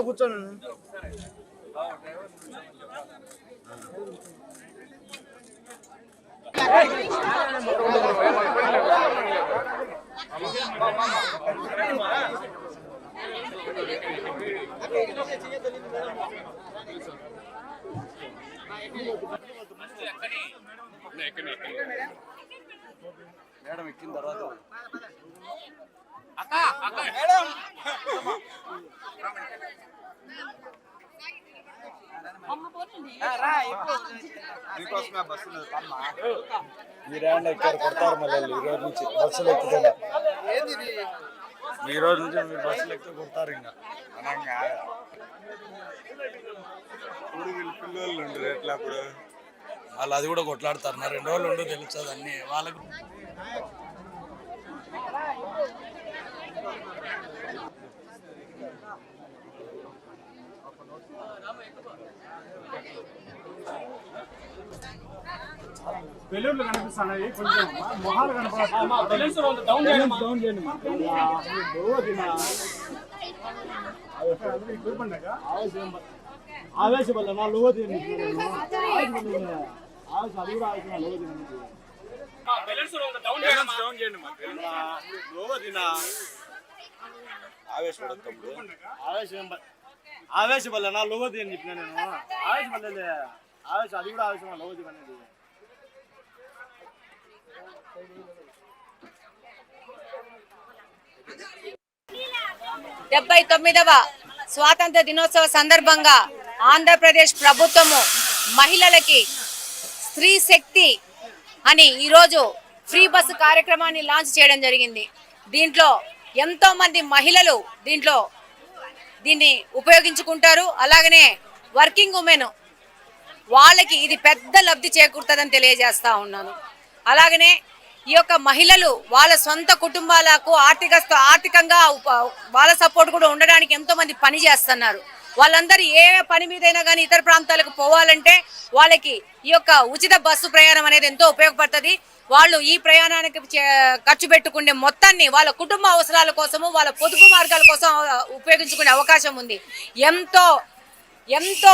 కూర్చోను madam ఎక్కిన తర్వాత మీరేండ ఎక్కారు కొడతారు మళ్ళీ ఈ రోజు నుంచి బస్సులు ఎక్కుతాను ఈ రోజు నుంచి మీరు బస్సులు ఎక్కితే కొడతారు ఇంకా. అనంగా పిల్లలు ఉండరు ఎట్లా అప్పుడు? వాళ్ళు అది కూడా కొట్లాడతారు. నా రెండు రోజులు ఉండు తెలుస్తుంది అన్ని. వాళ్ళకు బెలూన్లు కనిపిస్తున్నాయి. కొంచెం మొహాలు కనపడతాయి డౌన్ చేయండి డౌన్ చేయండి ఆవేశపల్ల నా లోవ తీయండి ఆవేశ అది కూడా ఆవేశం లోవ డౌన్ చేయండి ఆవేశపడదు తమ్ముడు. ఆవేశం ఆవేశపల్ల నా తీయని చెప్పిన నేను? ఆవేశపల్లే ఆవేశం అది కూడా ఆవేశం తీయనేది డెబ్బై తొమ్మిదవ స్వాతంత్ర దినోత్సవ సందర్భంగా ఆంధ్రప్రదేశ్ ప్రభుత్వము మహిళలకి స్త్రీ శక్తి అని ఈరోజు ఫ్రీ బస్సు కార్యక్రమాన్ని లాంచ్ చేయడం జరిగింది. దీంట్లో ఎంతో మంది మహిళలు దీంట్లో దీన్ని ఉపయోగించుకుంటారు. అలాగనే వర్కింగ్ ఉమెన్ వాళ్ళకి ఇది పెద్ద లబ్ధి చేకూరుతుందని తెలియజేస్తా ఉన్నాను. అలాగనే ఈ యొక్క మహిళలు వాళ్ళ సొంత కుటుంబాలకు ఆర్థిక ఆర్థికంగా వాళ్ళ సపోర్ట్ కూడా ఉండడానికి ఎంతో మంది పని చేస్తున్నారు. వాళ్ళందరూ ఏ పని మీదైనా కానీ ఇతర ప్రాంతాలకు పోవాలంటే వాళ్ళకి ఈ యొక్క ఉచిత బస్సు ప్రయాణం అనేది ఎంతో ఉపయోగపడుతుంది. వాళ్ళు ఈ ప్రయాణానికి చే- ఖర్చు పెట్టుకునే మొత్తాన్ని వాళ్ళ కుటుంబ అవసరాల కోసము వాళ్ళ పొదుపు మార్గాల కోసం ఉపయోగించుకునే అవకాశం ఉంది. ఎంతో ఎంతో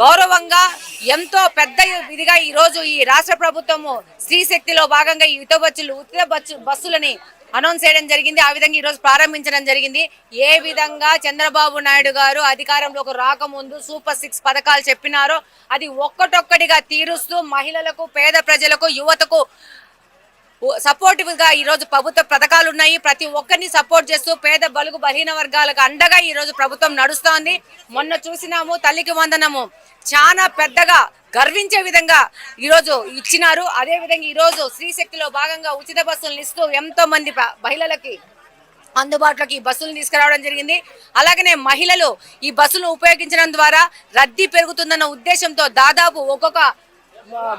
గౌరవంగా ఎంతో పెద్ద ఇదిగా ఈరోజు ఈ రాష్ట్ర ప్రభుత్వము స్త్రీ శక్తిలో భాగంగా ఈ ఉచిత ఉచిత బస్సు బస్సులని అనౌన్స్ చేయడం జరిగింది. ఆ విధంగా ఈ రోజు ప్రారంభించడం జరిగింది. ఏ విధంగా చంద్రబాబు నాయుడు గారు అధికారంలోకి రాకముందు సూపర్ సిక్స్ పథకాలు చెప్పినారో అది ఒక్కటొక్కటిగా తీరుస్తూ మహిళలకు పేద ప్రజలకు యువతకు సపోర్టివ్గా ఈ రోజు ప్రభుత్వ పథకాలు ఉన్నాయి. ప్రతి ఒక్కరిని సపోర్ట్ చేస్తూ పేద బలుగు బలహీన వర్గాలకు అండగా ఈ రోజు ప్రభుత్వం నడుస్తోంది. మొన్న చూసినాము తల్లికి వందనము. చాలా పెద్దగా గర్వించే విధంగా ఈరోజు ఇచ్చినారు. అదే విధంగా స్త్రీశక్తిలో భాగంగా ఉచిత బస్సులను ఇస్తూ ఎంతో మంది ప- మహిళలకి అందుబాటులోకి ఈ బస్సులను తీసుకురావడం జరిగింది. అలాగనే మహిళలు ఈ బస్సులను ఉపయోగించడం ద్వారా రద్దీ పెరుగుతుందన్న ఉద్దేశంతో దాదాపు ఒక్కొక్క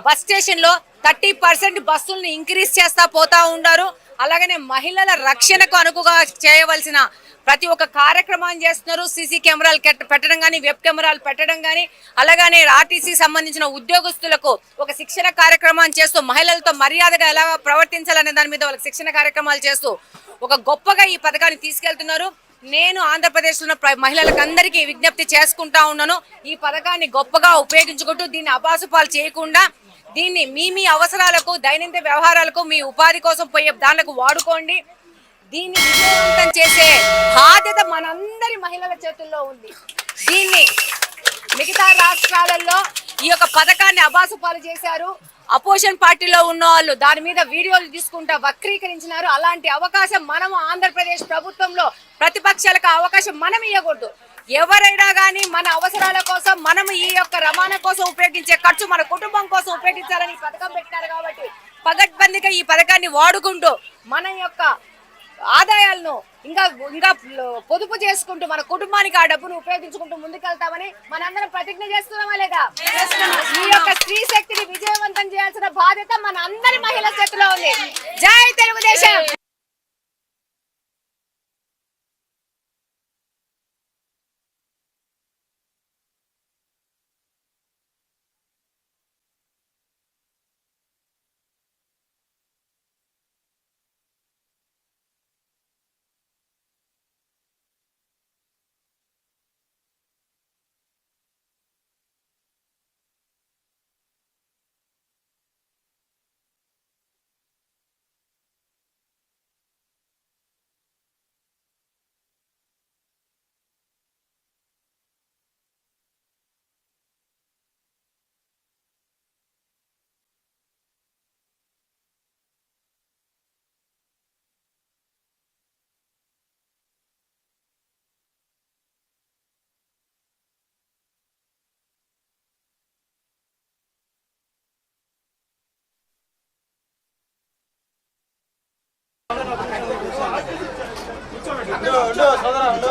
బస్ స్టేషన్లో థర్టీ పర్సెంట్ బస్సులను ఇంక్రీజ్ చేస్తా పోతా ఉన్నారు. అలాగనే మహిళల రక్షణకు అనుకుగా చేయవలసిన ప్రతి ఒక్క కార్యక్రమాన్ని చేస్తున్నారు. సీసీ కెమెరాలు పెట్టడం కానీ వెబ్ కెమెరాలు పెట్టడం కానీ అలాగనే ఆర్టీసీ సంబంధించిన ఉద్యోగస్తులకు ఒక శిక్షణ కార్యక్రమాన్ని చేస్తూ మహిళలతో మర్యాదగా ఎలా ప్రవర్తించాలనే దాని మీద వాళ్ళకి శిక్షణ కార్యక్రమాలు చేస్తూ ఒక గొప్పగా ఈ పథకాన్ని తీసుకెళ్తున్నారు. నేను ఆంధ్రప్రదేశ్ ఉన్న ప్ర- అందరికీ విజ్ఞప్తి చేసుకుంటా ఉన్నాను. ఈ పథకాన్ని గొప్పగా ఉపయోగించుకుంటూ దీన్ని అబాసుపాలు చేయకుండా దీన్ని మీ మీ అవసరాలకు దైనందిన వ్యవహారాలకు మీ ఉపాధి కోసం పోయే దానికి వాడుకోండి. దీన్ని విజయవంతం చేసే బాధ్యత మనందరి మహిళల చేతుల్లో ఉంది. దీన్ని మిగతా రాష్ట్రాలలో ఈ యొక్క పథకాన్ని అబాసుపాలు చేశారు. అపోజిషన్ పార్టీలో ఉన్న వాళ్ళు దాని మీద వీడియోలు తీసుకుంటా వక్రీకరించినారు. అలాంటి అవకాశం మనము ఆంధ్రప్రదేశ్ ప్రభుత్వంలో ప్రతిపక్షాలకు అవకాశం మనం ఇవ్వకూడదు ఎవరైనా కానీ మన అవసరాల కోసం మనం ఈ యొక్క రవాణా కోసం ఉపయోగించే ఖర్చు మన కుటుంబం కోసం ఉపయోగించాలని పథకం పెట్టారు కాబట్టి పగడ్బందీగా ఈ పథకాన్ని వాడుకుంటూ మన యొక్క ఆదాయాలను ఇంకా ఇంకా పొదుపు చేసుకుంటూ మన కుటుంబానికి ఆ డబ్బును ఉపయోగించుకుంటూ ముందుకెళ్తామని మనందరం ప్రతిజ్ఞ చేస్తున్నామా లేదా? ఈ యొక్క స్త్రీ శక్తిని విజయవంతం చేయాల్సిన బాధ్యత మన అందరి మహిళల చేతిలో ఉంది. జై తెలుగుదేశం! 얘들아 안 나.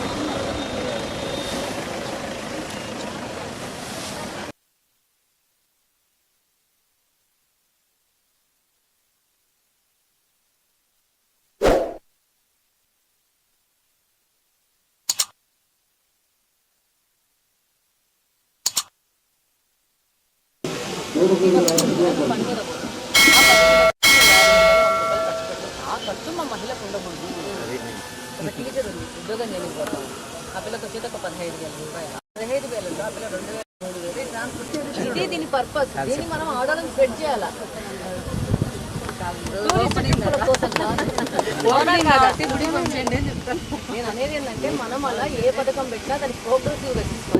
ఆ ఖర్చు మా మహిళకు ఉండకూడదు ఒక టీచర్ ఉంది ఉద్యోగం చేయలేకపోతాం ఆ పిల్లకి వచ్చేది ఒక పదహైదు వేల రూపాయలు పదహైదు వేలలో ఆ పిల్ల రెండు వేల మూడు వేలు ట్రాన్స్పోర్ట్ ఇదే దీని పర్పస్ దీన్ని మనం ఆర్డర్ని స్ప్రెడ్ చేయాలా నేను అనేది ఏంటంటే మనం అలా ఏ పథకం పెట్టినా దానికి ప్రోగ్రెసివ్గా తీసుకోవాలి